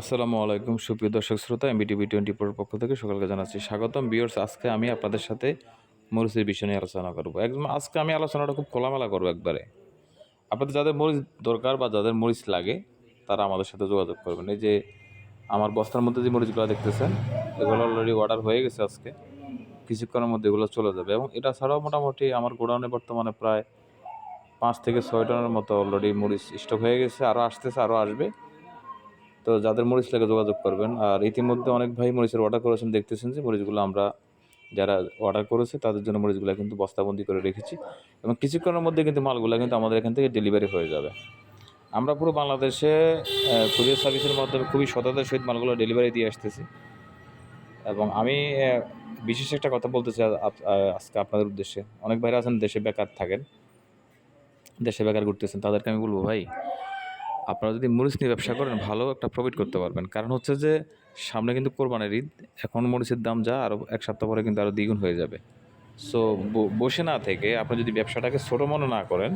আসসালামু আলাইকুম, সুপ্রিয় দর্শক শ্রোতা এমবিটিভি টোয়েন্টি ফোর পক্ষ থেকে সকালকে জানাচ্ছি স্বাগতম। বিয়ার্স আজকে আমি আপনাদের সাথে মরিচের বিষয় নিয়ে আলোচনা করব। একদম আজকে আমি আলোচনাটা খুব খোলামেলা করব একবারে। আপনাদের যাদের মরিচ দরকার বা যাদের মরিচ লাগে, তারা আমাদের সাথে যোগাযোগ করবেন। এই যে আমার বস্তার মধ্যে যে মরিচগুলো দেখতেছেন, এগুলো অলরেডি অর্ডার হয়ে গেছে আজকে। কিছুক্ষণের মধ্যে এগুলো চলে যাবে এবং এটা ছাড়াও মোটামুটি আমার গোডাউনে বর্তমানে প্রায় পাঁচ থেকে ছয় টনের মতো অলরেডি মরিচ স্টক হয়ে গেছে আরও আসতেছে আরও আসবে। তো যাদের মরিচ লাগে যোগাযোগ করবেন। আর ইতিমধ্যে অনেক ভাই মরিচের অর্ডার করেছেন, দেখতেছেন যে মরিচগুলো আমরা যারা অর্ডার করেছে, তাদের জন্য মরিচগুলো কিন্তু বস্তাবন্দি করে রেখেছি। এবং কিছুক্ষণের মধ্যে কিন্তু মালগুলো কিন্তু আমাদের এখান থেকে ডেলিভারি হয়ে যাবে। আমরা পুরো বাংলাদেশে কুরিয়ার সার্ভিসের মাধ্যমে খুবই সততার সহিত মালগুলো ডেলিভারি দিয়ে আসতেছি। এবং আমি বিশেষ একটা কথা বলতে চাই আজকে আপনাদের উদ্দেশ্যে। অনেক ভাইরা আছেন, দেশে বেকার থাকেন। দেশে বেকার ঘুরতেছেন, তাদেরকে আমি বলব ভাই আপনারা যদি মরিচ নিয়ে ব্যবসা করেন, ভালো একটা প্রফিট করতে পারবেন। কারণ হচ্ছে যে, সামনে কিন্তু কোরবানের ঈদ, এখন মরিচের দাম যা আরও এক সপ্তাহ পরে কিন্তু আরও দ্বিগুণ হয়ে যাবে। সো বসে না থেকে আপনি যদি ব্যবসাটাকে ছোটো মনে না করেন,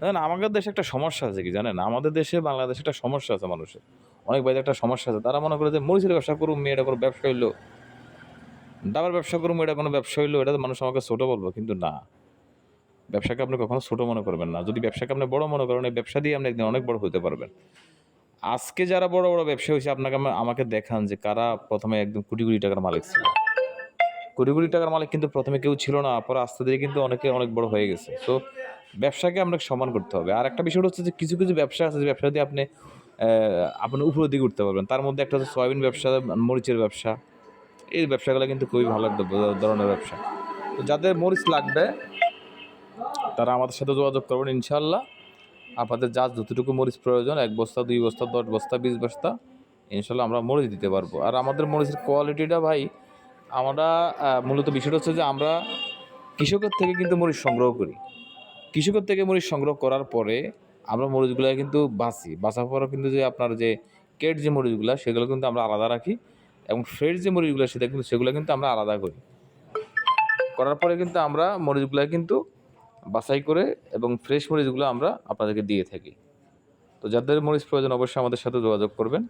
দেখেন আমাদের দেশে একটা সমস্যা আছে কি জানেন? আমাদের দেশে, বাংলাদেশে একটা সমস্যা আছে মানুষের। অনেক বাইরে একটা সমস্যা আছে। তারা মনে করে যে, মরিচের ব্যবসা করুন মেয়েটা কোনো ব্যবসা হইল। ডাবার ব্যবসা করুন এটা কোনো ব্যবসা হইল, এটা মানুষ আমাকে ছোটো বলব, কিন্তু না। ব্যবসাকে আপনি কখনো ছোটো মনে করবেন না। যদি ব্যবসাকে আপনি বড় মনে করেন, এই ব্যবসা দিয়ে আপনি একদিন অনেক বড় হতে পারবেন। আজকে যারা বড় বড় ব্যবসা হয়েছে, আপনাকে আমাকে দেখান যে কারা প্রথমে একদম কোটি কোটি টাকার মালিক ছিল। কোটি কোটি টাকার মালিক কিন্তু প্রথমে কেউ ছিল না, পরে আস্তে ধীরে কিন্তু অনেকে অনেক বড় হয়ে গেছে। তো ব্যবসাকে আপনাকে সমান করতে হবে। আর একটা বিষয় হচ্ছে যে কিছু কিছু ব্যবসা আছে, যে ব্যবসা দিয়ে আপনি আপনি উপরের দিকে উঠতে পারবেন। তার মধ্যে একটা হচ্ছে সয়াবিন ব্যবসা, মরিচের ব্যবসা। এই ব্যবসাগুলো কিন্তু খুবই ভালো একটা ধরনের ব্যবসা। তো যাদের মরিচ লাগবে তারা আমাদের সাথে যোগাযোগ করবেন ইনশাল্লাহ আপনাদের যা যতটুকু মরিচ প্রয়োজন, এক বস্তা, দুই বস্তা, দশ বস্তা, বিশ বস্তা ইনশাল্লাহ আমরা মরিচ দিতে পারব। আর আমাদের মরিচের কোয়ালিটিটা ভাই, আমরা মূলত বিষয়টা হচ্ছে যে আমরা কৃষকের থেকে কিন্তু মরিচ সংগ্রহ করি। কৃষকের থেকে মরিচ সংগ্রহ করার পরে আমরা মরিচগুলো কিন্তু বাঁচি। বাঁচার পরও কিন্তু যে আপনার যে কেট যে মরিচগুলো, সেগুলো কিন্তু আমরা আলাদা রাখি এবং ফ্রেশ যে মরিচগুলো সেটা কিন্তু, সেগুলো কিন্তু আমরা আলাদা করি। করার পরে কিন্তু আমরা মরিচগুলো কিন্তু বাছাই করে এবং ফ্রেশ মরিচগুলো আমরা আপনাদেরকে দিয়ে থাকি। তো যাদের মরিচ প্রয়োজন অবশ্যই আমাদের সাথে যোগাযোগ করবেন।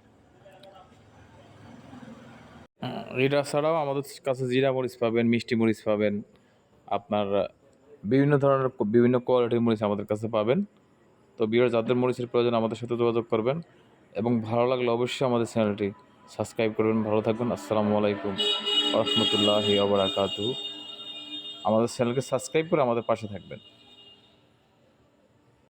এটা ছাড়াও আমাদের কাছে জিরা মরিচ পাবেন, মিষ্টি মরিচ পাবেন, আপনার বিভিন্ন ধরনের বিভিন্ন কোয়ালিটির মরিচ আমাদের কাছে পাবেন। তো বিয়ের, যাদের মরিচের প্রয়োজন আমাদের সাথে যোগাযোগ করবেন এবং ভালো লাগলে অবশ্যই আমাদের চ্যানেলটি সাবস্ক্রাইব করবেন। ভালো থাকবেন। আসসালামু আলাইকুম। রহমতুল্লাহি আবরাকাতু আমাদের চ্যানেলকে সাবস্ক্রাইব করে আমাদের পাশে থাকবেন।